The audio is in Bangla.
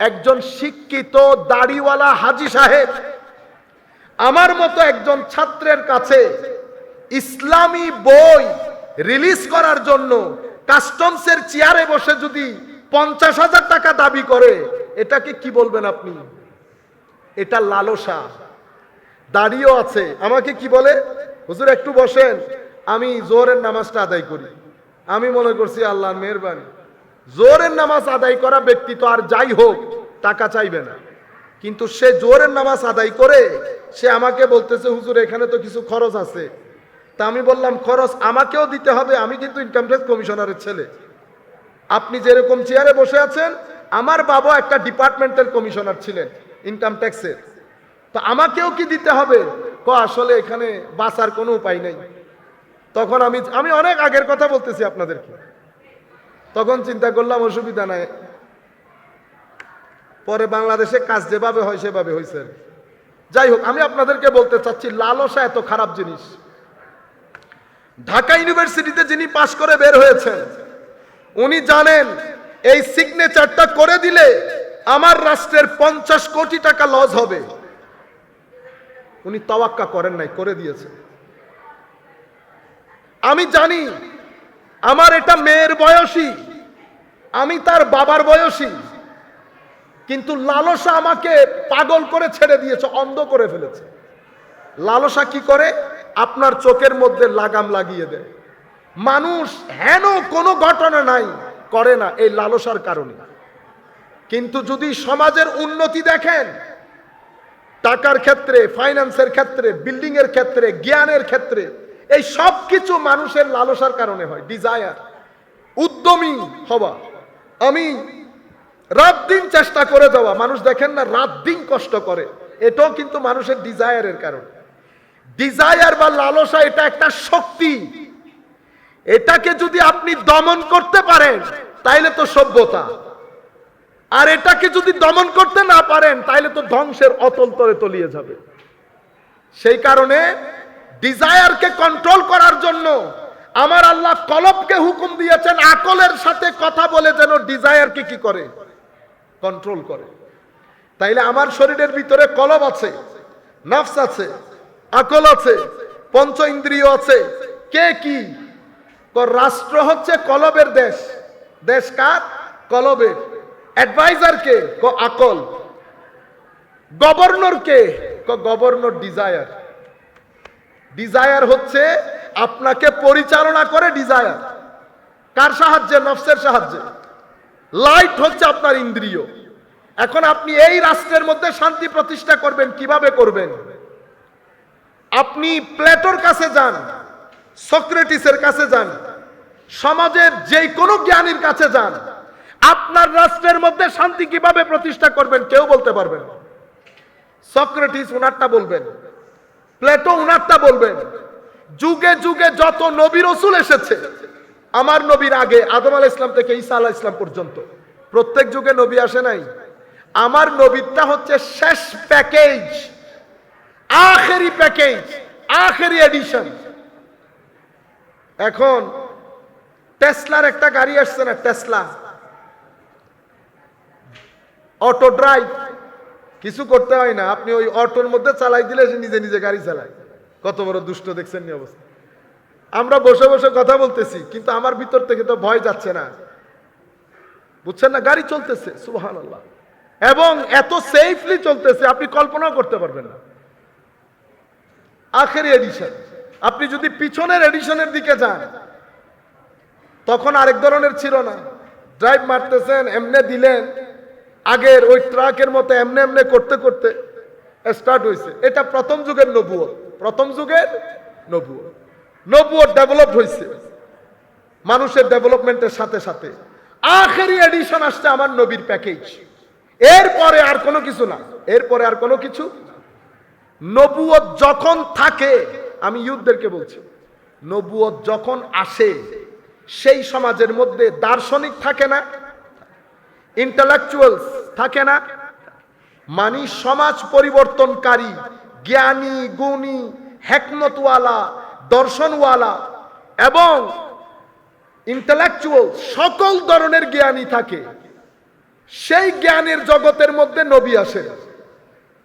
একজন শিক্ষিত দাড়িওয়ালা হাজি সাহেব। আমার মতো একজন ছাত্রের কাছে ইসলামী বই রিলিজ করার জন্য কাস্টমসের চেয়ারে বসে যদি পঞ্চাশ হাজার টাকা দাবি করে এটাকে কি বলবেন আপনি? এটা লালসা। দাঁড়িয়েও আছে। আমাকে কি বলে? হুজুর একটু বসেন, আমি জোহরের নামাজটা আদায় করি। আমি মনে করছি আল্লাহর মেহরবানি। জোহরের নামাজ আদায় করা ব্যক্তি তো আর যাই হোক, টাকা চাইবে না। কিন্তু সে জোরের নামাজ আদায় করে, সে আমাকে বলতেছে, হুজুর, এখানে তো কিছু খরচ আছে। তা আমি বললাম, খরচ আমাকেও দিতে হবে, আমি কিন্তু ইনকাম ট্যাক্স কমিশনারের ছেলে। আপনি যেরকম চেয়ারে বসে আছেন, আমার বাবা একটা ডিপার্টমেন্টাল কমিশনার ছিলেন ইনকাম ট্যাক্সের তো আমাকেও কি দিতে হবে? ক, আসলে এখানে বাঁচার কোনো উপায় নেই। তখন আমি আমি অনেক আগের কথা বলতেছি আপনাদেরকে। তখন চিন্তা করলাম, অসুবিধা নাই। পরে বাংলাদেশে কাজ যেভাবে হয়, সেভাবে হয়েছে যাই হোক, আমি আপনাদেরকে বলতে চাচ্ছি, লালসা এত খারাপ জিনিস। ঢাকা ইউনিভার্সিটিতে যিনি পাশ করে বের হয়েছেন, উনি জানেন, এই সিগনেচারটা করে দিলে আমার রাষ্ট্রের পঞ্চাশ কোটি টাকা লস হবে। উনি তওয়াক্কা করেন নাই, করে দিয়েছে আমি জানি আমার এটা মেয়ের বয়সী, আমি তার বাবার বয়সী, কিন্তু লালসা আমাকে পাগল করে ছেড়ে দিয়েছে, অন্ধ করে ফেলেছে। লালসা কি করে? আপনার চোখের মধ্যে লাগাম লাগিয়ে দেয়। মানুষ হেন কোনো ঘটনা নাই, করে না এই লালসার কারণে। কিন্তু যদি সমাজের উন্নতি দেখেন, টাকার ক্ষেত্রে ফাইন্যান্সের ক্ষেত্রে বিল্ডিং এর ক্ষেত্রে, জ্ঞানের ক্ষেত্রে এই সব কিছু মানুষের লালসার কারণে হয় ডিজায়ার উদ্যমী হওয়া। আমি রাত দিন চেষ্টা করে যাওয়া, মানুষ দেখেন না, রাত দিন কষ্ট করে। এটাও কিন্তু মানুষের ডিজায়ারের কারণ। ডিজায়ার বা লালসা, এটা একটা শক্তি। এটাকে যদি আপনি দমন করতে পারেন, তাইলে তো সভ্যতা। আর এটাকে যদি দমন করতে না পারেন, তাইলে তো ধ্বংসের অতল তলে তলিয়ে যাবে। সেই কারণে ডিজায়ারকে কন্ট্রোল করার জন্য আমার আল্লাহ কলবকে হুকুম দিয়েছেন আকলের সাথে কথা বলে যেন ডিজায়ারকে কি করে? কন্ট্রোল করে। তাইলে আমার শরীরের ভিতরে কলব আছে, নফস আছে, আকল আছে, পঞ্চ ইন্দ্রিয় আছে। কে কি? রাষ্ট্র হচ্ছে কলবের দেশ। দেশ কার? কলবের। অ্যাডভাইজার কে আকল। গভর্নর ক গভর্নর ডিজায়ার ডিজায়ার হচ্ছে আপনাকে পরিচালনা করে ডিজায়ার কার সাহায্যে? নফসের সাহায্যে। লাইট হচ্ছে আপনার ইন্দ্রিয়। এখন আপনি এই রাষ্ট্রের মধ্যে শান্তি প্রতিষ্ঠা করবেন, কীভাবে করবেন? আপনি প্লেটোর কাছে যান, সক্রেটিসের কাছে যান, সমাজের যে কোনো জ্ঞানীর কাছে যান। আপনার রাষ্ট্রের মধ্যে শান্তি কীভাবে প্রতিষ্ঠা করবেন, কেউ বলতে পারবেন। সক্রেটিস ওনারটা বলবেন প্লেটো উনারটা বলবেন। যুগে যুগে যত নবী রসুল এসেছে, আমার নবীর আগে আদম আলাহ ইসলাম থেকে ঈসা আলাহ ইসলাম পর্যন্ত। প্রত্যেক যুগে নবী আসে নাই। আমার নবীরটা হচ্ছে শেষ প্যাকেজ, আখেরি প্যাকেজ, আখেরি এডিশন। এখন টেসলার একটা গাড়ি আসছে না, টেসলা। Auto drive. কিছু করতে হয় না। আপনি ওই অটোর মধ্যে চালাই দিলে সে নিজে নিজে গাড়ি চালায়। কত বড় দুষ্ট দেখছেন নি অবস্থা। আমরা বসে বসে কথা বলতেছি, কিন্তু আমার ভিতর থেকে তো ভয় যাচ্ছে না। বুঝছেন না? গাড়ি চলতেছে সুবহান আল্লাহ এবং এত সেফলি চলতেছে, আপনি কল্পনাও করতে পারবেন না। আখেরি এডিশন আপনি যদি পিছনের এডিশনের দিকে যান, তখন আরেক ধরনের ছিল না। ড্রাইভ মারতেছেন, এমনে দিলেন আগের ওই ট্রাকের মতো এমনে এমনে করতে করতে স্টার্ট হয়েছে এটা প্রথম যুগের নবুয়। প্রথম যুগের নবুয়। নবুয় ডেভেলপ হয়েছে মানুষের ডেভেলপমেন্টের সাথে সাথে। আখেরি এডিশন আসছে আমার নবীর প্যাকেজ এরপরে আর কোনো কিছু না। এরপরে আর কোনো কিছু নবুয়ত যখন থাকে, আমি ইউথদেরকে বলছি নবুয়ত যখন আসে, সেই সমাজের মধ্যে দার্শনিক থাকে না ইন্টালেকচুয়ালস থাকে না। মানি সমাজ পরিবর্তনকারী, জ্ঞানী, গুণী, হেকমতওয়ালা, দর্শনওয়ালা এবং ইন্টালেকচুয়াল সকল ধরনের জ্ঞানী থাকে। সেই জ্ঞানের জগতের মধ্যে নবী আসে